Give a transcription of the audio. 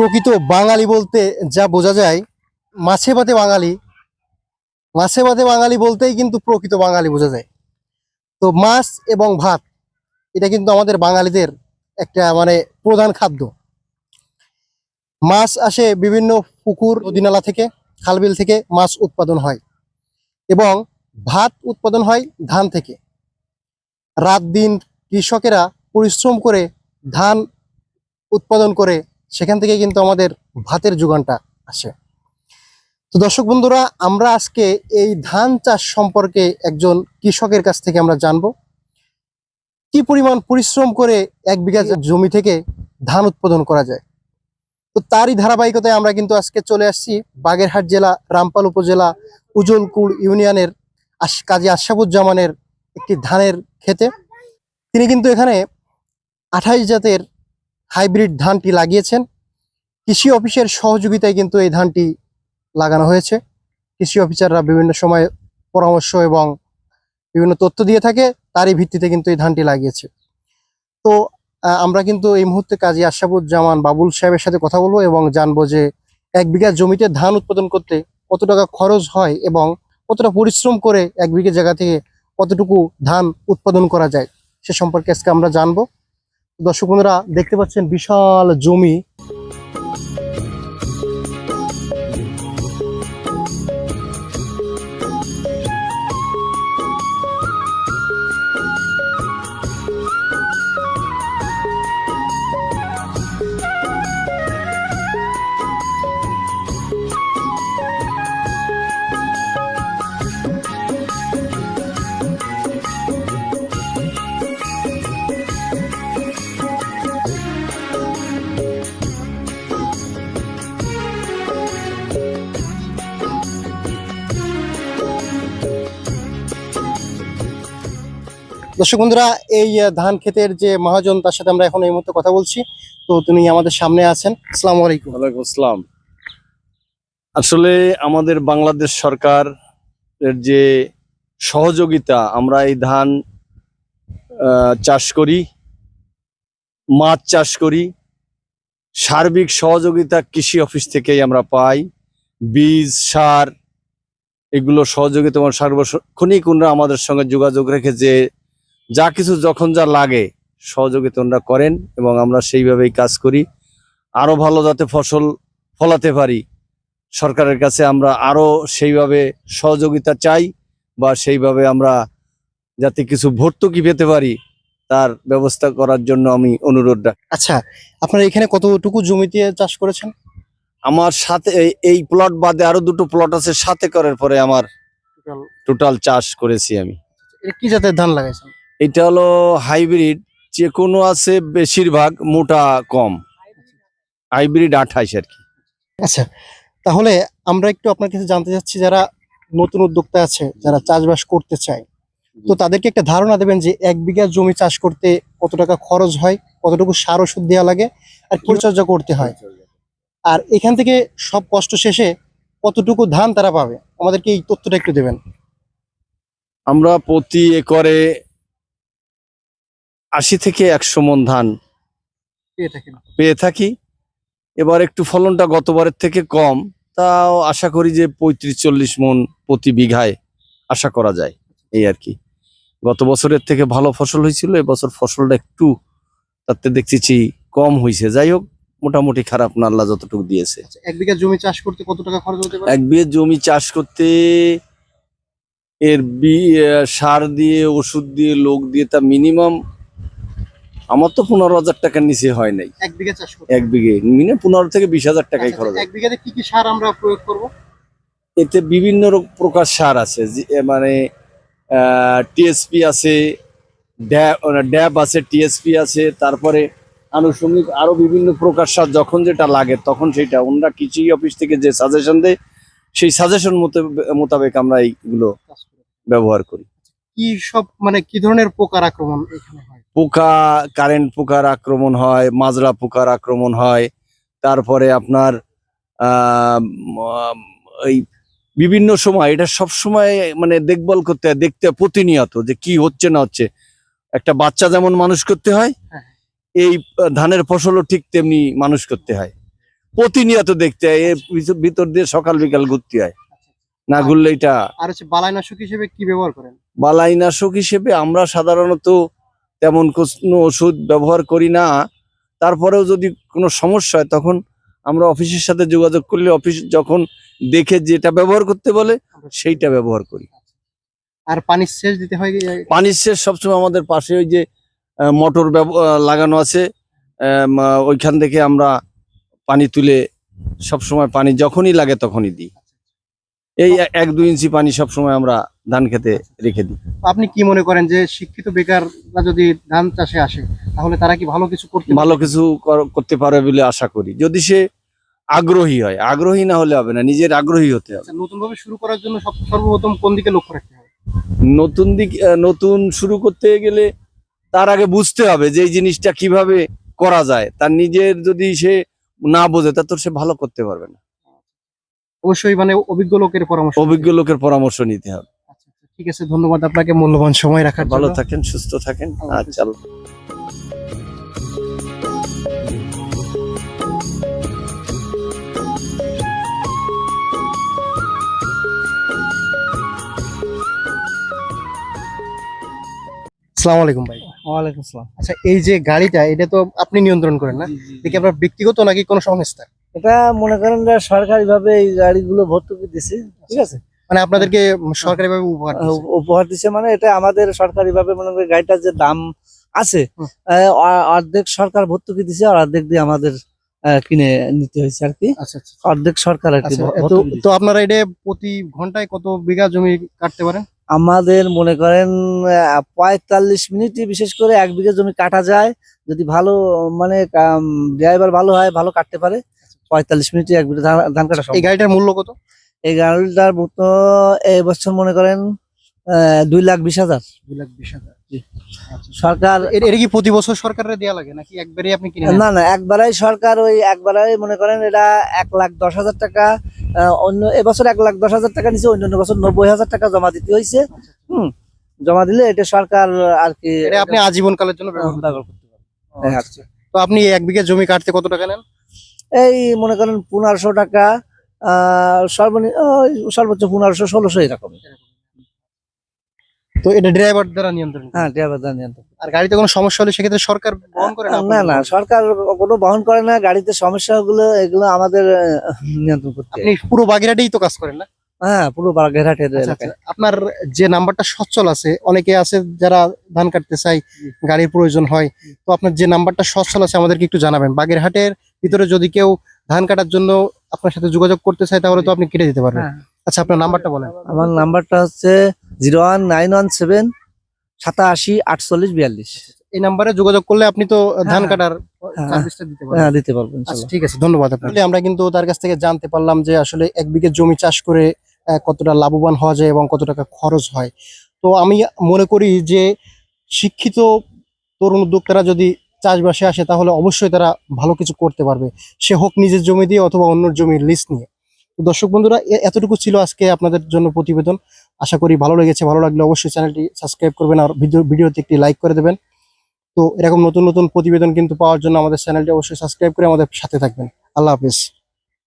প্রকৃত বাঙালি বলতে যা বোঝা যায়, মাছে ভাতে বাঙালি, মাছে ভাতে বাঙালি বলতেই কিন্তু প্রকৃত বাঙালি বোঝা যায়। তো মাছ এবং ভাত, এটা কিন্তু আমাদের বাঙালিদের একটা মানে প্রধান খাদ্য। মাছ আসে বিভিন্ন পুকুর, নদীনালা থেকে, খালবিল থেকে মাছ উৎপাদন হয় এবং ভাত উৎপাদন হয় ধান থেকে। রাত দিন কৃষকেরা পরিশ্রম করে ধান উৎপাদন করে সেখান থেকে কিন্তু আমাদের ভাতের যোগানটা আসে। তো দর্শক বন্ধুরা, আমরা আজকে এই ধান চাষ সম্পর্কে একজন কৃষকের কাছ থেকে আমরা জানব, কি পরিমাণ পরিশ্রম করে এক বিঘা জমি থেকে ধান উৎপাদন করা যায়। তো তারই ধারাবাহিকতায় আমরা কিন্তু আজকে চলে আসছি বাগেরহাট জেলা, রামপাল উপজেলা উজলকুড় ইউনিয়নের কাজী আশরাফুজ্জামানের একটি ধানের খেতে তিনি কিন্তু এখানে আঠাইশ জাতের হাইব্রিড ধানটি লাগিয়েছেন। কৃষি অফিসের সহযোগিতায় কিন্তু এই ধানটি লাগানো হয়েছে। কৃষি অফিসাররা বিভিন্ন সময় পরামর্শ এবং বিভিন্ন তথ্য দিয়ে থাকে, তারই ভিত্তিতে কিন্তু এই ধানটি লাগিয়েছে। তো আমরা কিন্তু এই মুহূর্তে কাজী আশরাফুজ্জামান বাবুল সাহেবের সাথে কথা বলব এবং জানব যে এক বিঘা জমিতে ধান উৎপাদন করতে কত টাকা খরচ হয় এবং কতটা পরিশ্রম করে এক বিঘা জায়গা থেকে কতটুকু ধান উৎপাদন করা যায়, সে সম্পর্কে আজকে আমরা জানব। দর্শক বন্ধুরা দেখতে পাচ্ছেন বিশাল জমি। দর্শক বন্ধুরা, এই ধান ক্ষেতের যে মহাজন, তার সাথে আমরা এখন এই মুহূর্তে কথা বলছি। তো তিনি আমাদের সামনে আছেন। আসসালামু আলাইকুম। ওয়ালাইকুম আসসালাম। আসলে আমাদের বাংলাদেশ সরকার এর যে সহযোগিতা, আমরা এই ধান চাষ করি, মাছ চাষ করি, সার্বিক সহযোগিতা কৃষি অফিস থেকেই আমরা পাই। বীজ, সার, এগুলো সহযোগিতা সার্বক্ষণিক ওনারা আমাদের সঙ্গে যোগাযোগ রেখে যে যা কিছু যখন যা লাগে সহযোগিতা ওনারা করেন এবং আমরা সেইভাবেই কাজ করি। আরও ভালো যাতে ফসল ফলাতে পারি সরকারের কাছে আমরা আরও সেইভাবে সহযোগিতা চাই বা সেইভাবে আমরা যাতে কিছু ভর্তুকি পেতে পারি তার ব্যবস্থা করার জন্য আমি অনুরোধ রাখি আচ্ছা আপনারা এখানে কতটুকু জমিতে চাষ করেছেন? আমার সাথে এই- এই প্লট বাদে আরও দুটো প্লট আছে সাথে করার পরে আমার টোটাল চাষ করেছি আমি। কি জাতের ধান লাগাইছেন? এটা হলো হাইব্রিড যে কোনো আছে বেশিরভাগ মোটা কম। হাইব্রিড আঠাইশ আর কি। আচ্ছা তাহলে আমরা একটু আপনার কাছে জানতে চাচ্ছি যারা নতুন উদ্যোক্তা আছে যারা চাষবাস করতে চায় তো তাদেরকে একটা ধারণা দেবেন যে এক বিঘা জমি চাষ করতে কত টাকা খরচ হয় কতটুকু সার ওষুধ দেওয়া লাগে আর পরিচর্যা করতে হয়। আর এখান থেকে সব কষ্ট শেষে কতটুকু ধান তারা পাবে? আমাদেরকে এই তথ্যটা একটু দেবেন। আমরা প্রতি একরে আশি থেকে একশো মন ধান পেয়ে থাকি। এবার একটু ফলনটা গতবারের থেকে কম তাও আশা করি যে পঁয়ত্রিশ চল্লিশ মন প্রতি বিঘায় আশা করা যায় এই আর কি। গত বছরের থেকে ভালো ফসল হয়েছিল এবছর ফসলটা একটু তাতে দেখতেছি কম হয়েছে। যাই হোক মোটামুটি খারাপ না আল্লাহ যতটুকু দিয়েছে। এক বিঘা জমি চাষ করতে কত টাকা খরচ হতে পারে? এক বিয়ে জমি চাষ করতে এর বি সার দিয়ে ওষুধ দিয়ে লোক দিয়ে তা মিনিমাম আমার তো পনেরো হাজার টাকার নিচে হয় নাই। এক বিঘা চাষ এক বিঘে মিনিমাম পনেরো থেকে বিশ হাজার টাকাই আচ্ছা, খরচ। এক বিঘাতে কি কি সার আমরা প্রয়োগ করব? এতে বিভিন্ন প্রকার সার আছে মানে টিএসপি আছে ড্যাব আছে টিএসপি আছে তারপরে আনুষঙ্গিক আরও বিভিন্ন প্রকার সার যখন যেটা লাগে তখন সেটা। ওনারা কৃষি অফিস থেকে যে সাজেশন দেয় সেই সাজেশন মোতাবেক আমরা এইগুলো ব্যবহার করি। কি সব মানে কি ধরনের পোকার আক্রমণ এখানে হয়? পোকা কারেন্ট পোকার আক্রমণ হয় মাজরা পোকার আক্রমণ হয় তারপরে আপনার এই বিভিন্ন সময় এটা সব সময় মানে দেখভাল করতে হয় দেখতে হয় প্রতিনিয়ত যে কি হচ্ছে না হচ্ছে। একটা বাচ্চা যেমন মানুষ করতে হয় হ্যাঁ। এই ধানের ফসলও ঠিক তেমনি মানুষ করতে হয়। প্রতিনিয়ত দেখতে হয় এর ভিতর দিয়ে সকাল বিকাল ঘুরতে হয়। না ঘুরলে এটা আর হচ্ছে বালাইনাশক হিসেবে কি ব্যবহার করেন? বালাইনাশক হিসেবে আমরা সাধারণত তেমন কোনো ওষুধ ব্যবহার করি না। তারপরেও যদি কোনো সমস্যা হয় তখন আমরা অফিসের সাথে যোগাযোগ করলে অফিস যখন দেখে যেটা ব্যবহার করতে বলে সেইটা ব্যবহার করি। আর পানির সেচ দিতে হয় পানির শেষ সবসময় আমাদের পাশে ওই যে মোটর লাগানো আছে। ওইখান থেকে আমরা পানি তুলে সবসময় পানি যখনই লাগে তখনই দিই। এই এক- এক দুই ইঞ্চি পানি সবসময় আমরা ধান খেতে রেখে দিই। আপনি কি মনে করেন যে শিক্ষিত বেকাররা যদি ধান চাষে আসে তাহলে তারা কি ভালো কিছু করতে ভালো কিছু করতে পারবে বলে আশা করি। যদি সে আগ্রহী হয় আগ্রহী না হলে হবে না নিজের আগ্রহী হতে হবে। নতুন ভাবে শুরু করার জন্য সর্বপ্রথম কোন দিকে লক্ষ্য রাখতে হবে? নতুন দিক নতুন শুরু করতে গেলে তার আগে বুঝতে হবে যে এই জিনিসটা কীভাবে করা যায়। তার নিজের যদি সে না বোঝে তা তো সে ভালো করতে পারবে না। অবশ্যই মানে অভিজ্ঞ লোকের পরামর্শ অভিজ্ঞ লোকের পরামর্শ নিতে হবে। আচ্ছা, আচ্ছা, ঠিক আছে ধন্যবাদ আপনাকে মূল্যবান সময় রাখার ভালো থাকেন সুস্থ থাকেন। আচ্ছা আসসালামু আলাইকুম ভাই। ওয়ালাইকুম আসসালাম। আচ্ছা এই যে গাড়িটা এটা তো আপনি নিয়ন্ত্রণ করেন না? দেখি আপনার ব্যক্তিগত নাকি কোনো সংস্থা? এটা মনে করেন যে সরকারি ভাবে এই গাড়িগুলো ভর্তুকি দিছে ঠিক আছে? মানে আপনাদেরকে সরকারি ভাবে উপহার দিচ্ছে। উপহার দিছে মানে এটা আমাদের সরকারি ভাবে মনে করেন গাড়িটার যে দাম আছে অর্ধেক সরকার ভর্তুকি দিছে আর অর্ধেক দিয়ে আমাদের কিনে নিতে হয়েছে আর কি। আচ্ছা আচ্ছা অর্ধেক সরকার আর কি আচ্ছা, তো আপনারা এটা প্রতি ঘন্টায় কত বিঘা জমি কাটতে পারেন? আমাদের মনে করেন পঁয়তাল্লিশ মিনিটে বিশেষ করে এক বিঘা জমি কাটা যায়। যদি ভালো মানে ড্রাইভার ভালো হয় ভালো কাটতে পারে পঁয়তাল্লিশ মিনিটে এক বিঘা ধান- ধান কাটা এই গাড়িটার মূল্য কত? এই গাড়িটার মতো এই বছর মনে করেন দুই লাখ বিশ হাজার দুই লাখ বিশ হাজার। আচ্ছা। সরকার এটা কি প্রতি বছর সরকারের দেওয়া লাগে নাকি একবারে আপনি কিনে না না একবারাই সরকার ওই একবারাই মনে করেন এটা এক লাখ দশ হাজার টাকা অন্য এবছর এক লাখ দশ হাজার টাকা নিচে অন্য বছর নব্বই হাজার টাকা জমা দিতে হয়েছে হুম জমা দিলে এটা সরকার আর কি আপনি আজীবন কালের জন্য ব্যবহার করতে পারেন। আচ্ছা। তো আপনি এক বিঘা জমি কাটতে কত টাকা নেন এই মনে করেন পনেরোশো টাকা সর্বনিম্ন সর্বোচ্চ পনেরোশো ষোলোশো এরকম। তো এটা ড্রাইভার দ্বারা নিয়ন্ত্রণ হ্যাঁ ড্রাইভার দান নিয়ন্ত্রণ আর গাড়িতে কোনো সমস্যা হলে সেক্ষেত্রে সরকার বহন করে না? না সরকার কোনো বহন করে না গাড়িতে সমস্যাগুলো এগুলো আমাদের নিয়ন্ত্রণ করতে। আপনি পুরো বাগেরহাটেই তো কাজ করেন না? হ্যাঁ পুরো বাগেরহাটের আচ্ছা, আচ্ছা। আপনার যে নাম্বারটা সচ্ছল আছে অনেকে আছে যারা ধান কাটতে চাই গাড়ির প্রয়োজন হয় তো আপনার যে নাম্বারটা সচ্ছল আছে আমাদেরকে একটু জানাবেন। বাগেরহাটের ভিতরে যদি কেউ ধান কাটার জন্য আপনার সাথে যোগাযোগ করতে চাই তাহলে তো আপনি কেটে দিতে পারবেন। হ্যাঁ। আচ্ছা আপনার নাম্বারটা বলেন। আমার নাম্বারটা হচ্ছে zero one nine one seven সাতাশি আটচল্লিশ বিয়াল্লিশ। এই নাম্বারে যোগাযোগ করলে আপনি তো ধান হ্যাঁ। কাটার হ্যাঁ। দিতে পারবেন। হ্যাঁ দিতে পারব আচ্ছা ঠিক আছে ধন্যবাদ আপনাকে। আমরা কিন্তু তার কাছ থেকে জানতে পারলাম যে আসলে এক বিঘে জমি চাষ করে কতটা লাভবান হওয়া যায় এবং কত টাকা খরচ হয়। তো আমি মনে করি যে শিক্ষিত তরুণ উদ্যোক্তারা যদি চাষবাসে আসে, তাহলে অবশ্যই তারা ভালো কিছু করতে পারবে। সে হোক নিজের জমি দিয়ে অথবা অন্য জমির লিস্ট নিয়ে। তো দর্শক বন্ধুরা এতটুকু ছিল আজকে আপনাদের জন্য প্রতিবেদন। আশা করি ভালো লেগেছে। ভালো লাগলে অবশ্যই চ্যানেলটি সাবস্ক্রাইব করবেন আর ভিডিও, ভিডিওতে একটি লাইক করে দেবেন। তো এরকম নতুন নতুন প্রতিবেদন কিন্তু পাওয়ার জন্য আমাদের চ্যানেলটি অবশ্যই সাবস্ক্রাইব করে আমাদের সাথে থাকবেন। আল্লাহ হাফিজ।